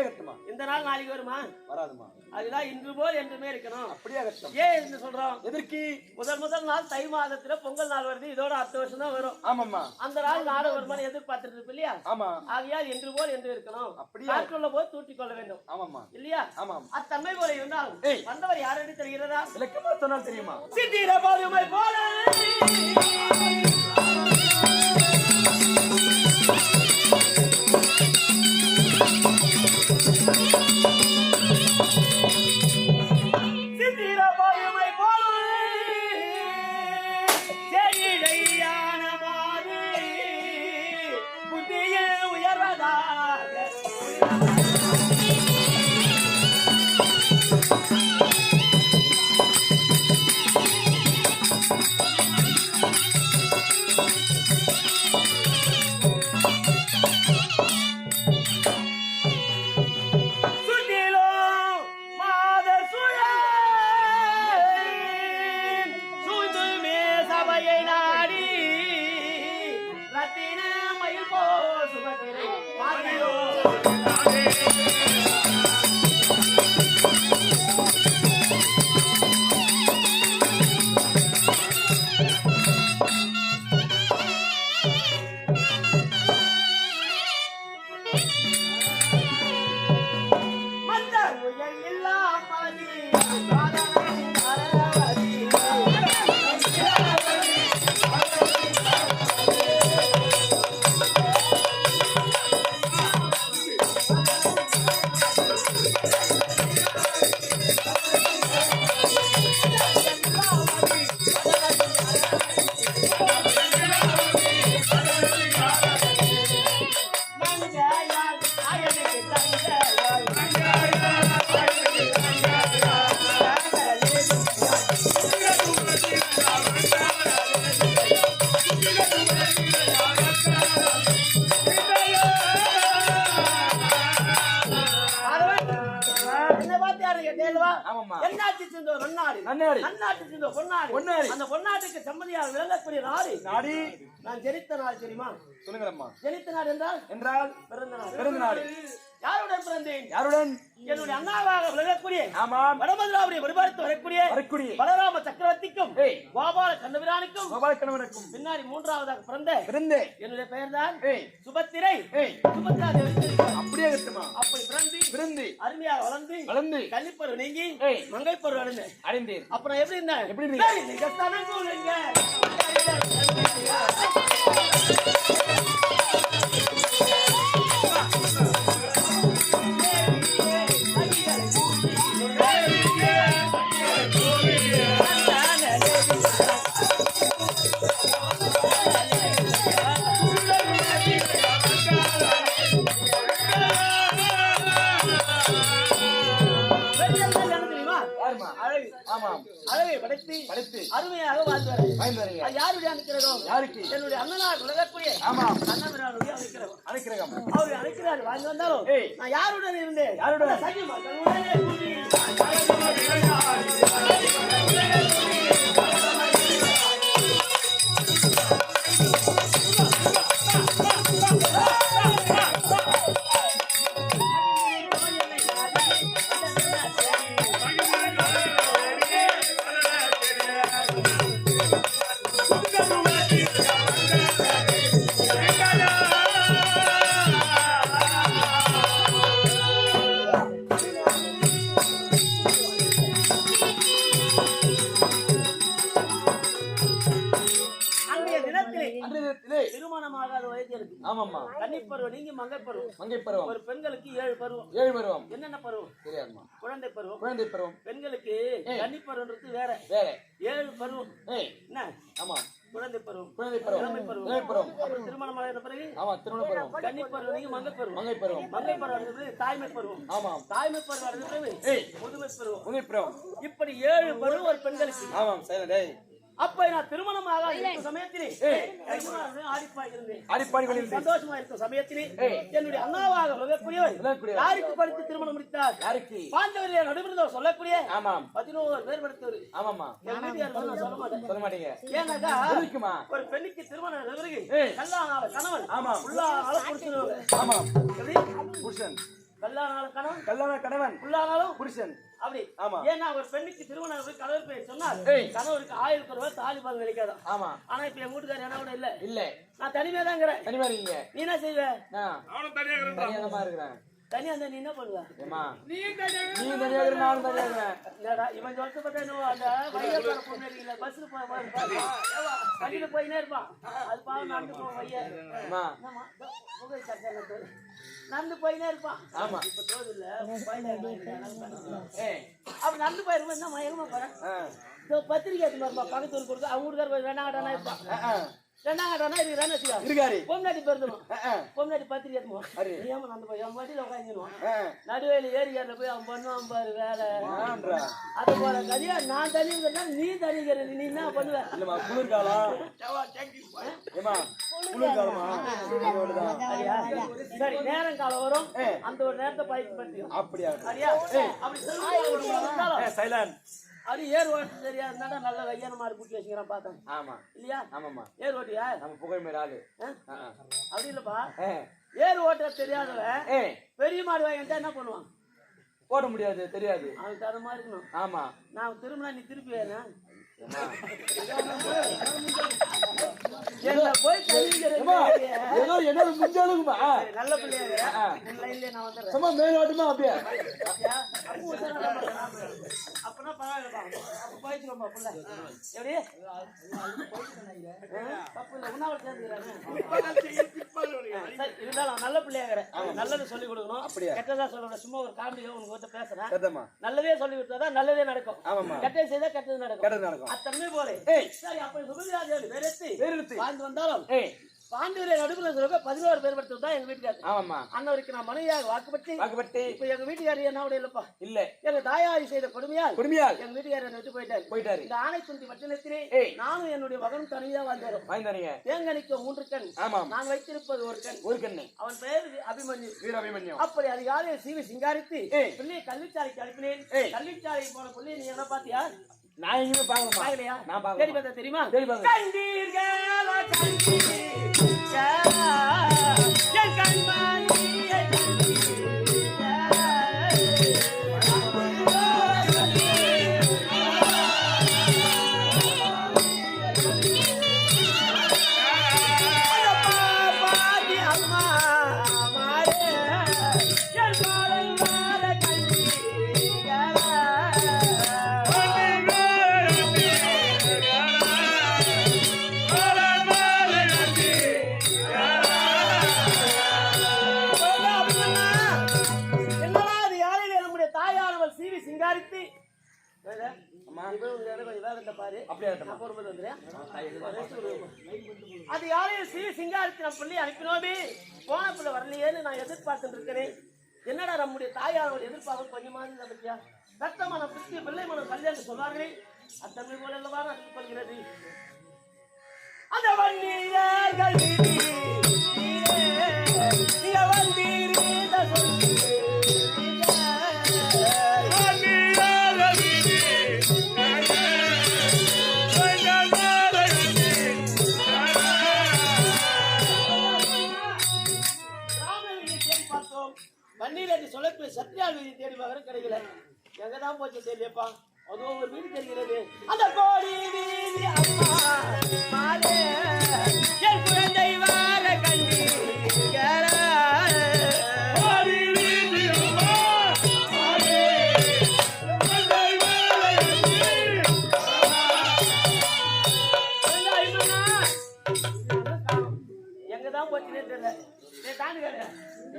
அப்படியே கட்டுமா இந்த நாள் நாளைக்கு வருமா? வராதுமா. அதுதான் இன்று போல் என்றுமே இருக்கணும். அப்படியே கட்டும் ஏன் என்று சொல்றோம்? எதற்கு? முதல் முதல் நாள் தை மாதத்துல பொங்கல் நாள் வருது இதோட அடுத்த வருஷம் தான் வரும். ஆமாம்மா. அந்த நாள் நாடு வருமானு எதிர்பார்த்துட்டு இருக்கு இல்லையா? ஆமா. ஆகையால் என்று போல் என்று இருக்கணும். அப்படியா? காற்றுள்ள போது தூட்டிக் கொள்ள வேண்டும். ஆமாம்மா. இல்லையா? ஆமாம். அத்தன்மை போல இருந்தால் ஏய். வந்தவர் யார் என்று தெரிகிறதா? விளக்கமா சொன்னால் தெரியுமா? சித்திர பாதுமை போல. நன்னாடு. பொன்னாடு. பொன்னாடு. அந்த பொன்னாட்டுக்கு சம்மதியால் விளங்கக்கூடிய நாடு. நாடி. நான் ஜெனித்த நாள் தெரியுமா? சொல்லுங்களம்மா. ஜெனித்த நாடு என்றால் என்றால் பிறந்த நாள். பிறந்த நாடு. யாருடன் பிறந்தேன்? யாருடன்? என்னுடைய அண்ணாவாக விளங்கக்கூடிய ஆமாம். வடமதுராவுடைய வழிபாடு வரக்கூடிய வரக்கூடிய பலராம சக்கரவர்த்திக்கும். கோபால கண்ணபிரானுக்கும் கோபால கணவனுக்கும் பின்னாடி மூன்றாவதாக பிறந்த பிறந்தே. என்னுடைய பெயர்தான் ஏய். சுபத்திரை. சுபத்ரா தேவி? அப்படியே அப்படி பிறந்து பிறந்து. அருமையாக வளர்ந்து வளர்ந்து. கன்னிப்பருவம் நீங்கி ஏய். மங்கைப்பருவம் அடைந்தேன். அடைந்தேன். அப்புறம் எப்படி இருந்தேன்? எப்படி இருந்தீங்க? அருமையாக வாழ்ந்து வர வாய்ந்து வரீங்க அது யாருடைய அனுக்கிரகம்? யாருக்கு? என்னுடைய அண்ணனார் விலகக்கூடிய ஆமாம் அண்ணாவினுடைய அனுக்கிரகம். அனுக்கிரகம். அவர் அழைக்கிறார் வாங்கி வந்தாலும். நான் யாருடன் இருந்தேன்? யாருடன்? அந்த அன்றைய நீங்கி மங்கை பருவம். மங்கை பருவம். ஒரு பெண்களுக்கு ஏழு பருவம். ஏழு பருவம். என்னென்ன பருவம்? தெரியாதுமா குழந்தை பருவம். குழந்தை பருவம். பெண்களுக்கு கன்னிப்பருவன்றது வேற. வேற. ஏழு பருவம். ஏய். என்ன? ஆமாம் குழந்தை பருவம். குழந்தை பருவம். பருவம். அப்புறம் திருமணம் ஆகிற பிறகு? ஆமா திருமண பருவம். கன்னிப்பருவம் நீங்க மங்கை பருவம். மங்கை பருவம். மங்கை பருவம். பிறகு தாய்மை பருவம். ஆமாம் தாய்மை பருவம் பிறகு முதுமை பருவம். இப்படி ஏழு பருவம் ஒரு பெண்களுக்கு. ஆமாம் சரி அப்ப நான் திருமணமாக இருக்கும் சமயத்திலே இருந்தேன் ஆடிப்பாடி சந்தோஷமா இருக்கும் சமயத்திலே. என்னுடைய அண்ணாவாக விளங்கக்கூடியவர். யாருக்கு படித்து திருமணம் முடித்தார்? யாருக்கு? பாண்டவரிலே நடுவிருந்தவர் சொல்லக்கூடிய ஆமாம். பதினோரு பேர் படித்தவர். ஆமாமா சொல்ல மாட்டேன். சொல்ல மாட்டீங்க. ஏன்னாக்கா ஒரு பெண்ணுக்கு திருமணம் பிறகு ஏய். கல்லானால கணவன். ஆமாம். உள்ளானால புடிச்சிருவாங்க ஆமாம். எப்படி? புருஷன். கல்லானாலும் கணவன். கல்யாண கணவன். புல்லானாலும் புருஷன். அப்படி. ஆமா. ஏன்னா ஒரு பெண்ணுக்கு திருமணம் போய் கணவர் போய் சொன்னால். கணவருக்கு ஆயுள் குறைவா தாலி பால் கிடைக்காதான் ஆமா. ஆனா இப்ப என் வீட்டுக்காரர் என்ன கூட இல்ல. இல்ல. நான் தனிமையா தான் இருக்கிறேன் தனிமா இருக்கீங்க நீ என்ன செய்வ? நான் தனியாதமா இருக்கிறேன். தனியா இருந்தா நீ என்ன பண்ணுவ நீ தனியா இருக்கிற நானும் தனியா இருக்கிறேன் இல்லடா, இவன் சொல்லிட்டு பார்த்தா என்னவோ அந்த வையக்கார பொண்ணு இருக்குல்ல, பஸ்ல. வண்டியில போயினே இருப்பான். அது பாவம் நடந்து சட்டையில தோடு. நடந்து போயினே இருப்பான்? ஆமா. இப்ப தோது இல்ல, அப்ப நடந்து போயிருக்கும் என்ன மயங்கமா போறேன்? பத்திரிக்கை எடுத்து வரப்பா பக்கத்து ஊருக்கு கொடுத்து அவங்க போய் ரெண்டாங்கட்டானா இருப்பான் ரெண்டாங்கட்டானா இருக்கிறான்னு வச்சுக்கோ. இருக்காரு. ஆ, ஆ. பொம்னாட்டி பத்திரிக்கை. ஏமா நடந்து போய் அவன் வண்டியில உட்காந்துருவான் ஆ. நடுவேலி ஏரியால போய் அவன் பண்ணுவான் பாரு வேலை. அது போல கதையா நான் தனிங்கிறதா நீ தனிங்கிற நீ என்ன பண்ணுவ? இல்லம்மா குளிர்காலம்? சரி நேரம் காலம் வரும். அந்த ஒரு நேரத்தை பயிற்சி பற்றியும் அப்படியா? சரியா? அப்படி அது ஏர் ஓட்டு சரியா இருந்தாடா நல்ல வையான மாதிரி குட்டி வச்சுக்கிறான் பார்த்தேன். ஆமா. இல்லையா? ஆமாம்மா. ஏர் ஓட்டியா நம்ம புகழ் மேல ஆளு. அப்படி இல்லப்பா. ஏர் ஓட்ட தெரியாதவன் பெரிய மாடு வாங்கிட்டா என்ன பண்ணுவான்? ஓட முடியாது தெரியாது. அவனுக்கு தகுந்த மாதிரி இருக்கணும். ஆமா. நான் திரும்பினா நீ திருப்பி வேணா. ஏம்மா. என்ன போய் ஏம்மா, தனிங்கிற ஏதோ என்ன முடிஞ்சாலுங்கம்மா நல்ல பிள்ளையா சும்மா மேலோட்டமா அப்படியே. அப்பனா பரவாயில்லப்பா. அப்ப போயிடுச்சுக்கோப்பா, புள்ள. எப்படி? ஆ? தப்பு இல்ல, உன்னாவோட சேர்ந்துக்கிறானே. சரி, இருந்தாலும் நல்ல பிள்ளையா இருக்கிற. நல்லது சொல்லிக் கொடுக்கணும். அப்படியா? கெட்டதா சொல்லக்கூடாது. சும்மா ஒரு காமெடியா உனக்கு வந்து பேசுறேன். நல்லதே சொல்லி கொடுத்தாதான் நல்லதே நடக்கும் கெட்டது செய்தா கெட்டது நடக்கும் கெட்டது நடக்கும் அத்தன்மை போல. சரி அப்ப சுபதிராஜர் வேறெத்தி வேறெத்தி. வாழ்ந்து வந்தாலும் பாண்டியரை நடுவில் சொல்ல பதினோரு பேர் படுத்தது தான் எங்க வீட்டுக்காரர். ஆமாம்மா. அன்னவருக்கு நான் மனைவியாக வாக்குப்பட்டு வாக்குப்பட்டி. இப்ப எங்க வீட்டுக்காரர் என்ன இல்லப்பா? இல்ல. எங்க தாயாரி செய்த கொடுமையால் குடுமையால். எங்க வீட்டுக்காரர் என்னை விட்டு போயிட்டாரு. போயிட்டாரு. இந்த ஆணை துண்டி பட்டினத்திலே. நானும் என்னுடைய மகனும் தனியா வாழ்ந்தோம். வாய்ந்தானீங்க தேங்கனிக்க மூன்று கண். ஆமாம். நான் வைத்திருப்பது ஒரு கண். ஒரு கண்ணு. அவன் பெயர் அபிமன்யு. வீராபிமன்யம் அப்படி அதிகாலையில் சீவி சிங்காரித்து. பிள்ளையை கல்விச்சாலைக்கு அனுப்பினேன். கல்விச்சாலைக்கு போன பிள்ளையை நீ என்ன பாத்தியா நான் எங்கேயுமே பார்க்கணுமா பாக்கலையா நான் பார்க்கணும் பார்த்தா தெரியுமா? அது யாரையும் ஸ்ரீ சிங்காரத்தின நம்ம பிள்ளை அனுப்பினோமே போன பிள்ளை வரலையேன்னு நான் எதிர்பார்த்துட்டு இருக்கிறேன் என்னடா நம்முடைய தாயானவள் எதிர்பார்க்க கொஞ்சமா இருந்தா பற்றியா ரத்த பிரித்து பிள்ளை மனம் கல்யாணம் சொல்வார்களே அத்தன்மை போல அல்லவா நடந்து கொள்கிறது அந்த வண்டியர்கள் நீ வந்தீரீத சொல்லி, எங்கதான் போச்சு தெரியப்பா அது ஒரு வீடு தெரிகிறது அந்த கோடி வீதி அம்மா மாலே என் குழந்தை வார கண்டி எங்கதான் போச்சுனே தெரியல ஏய் தாண்டி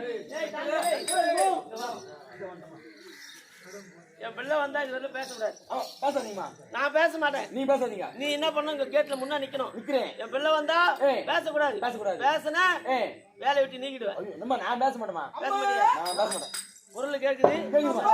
ஏய் டேய் தாண்டி கடை. இங்க வா. என் பிள்ளை வந்தா இது வரல பேசக்கூடாது. பேசாதீங்கம்மா. நான் பேச மாட்டேன். நீ பேசாதீங்க. நீ என்ன பண்ண இங்க கேட்ல முன்னா நிக்கணும். நிக்கிறேன். என் பிள்ளை வந்தா. பேசக்கூடாது. பேசக்கூடாது. பேசுனா வேலையை விட்டு நீக்கிடுவேன். நான் பேச மாட்டேமா பேச மாட்டியா? நான் பேச மாட்டேன். பொருள் கேக்குது. கேக்குதுமா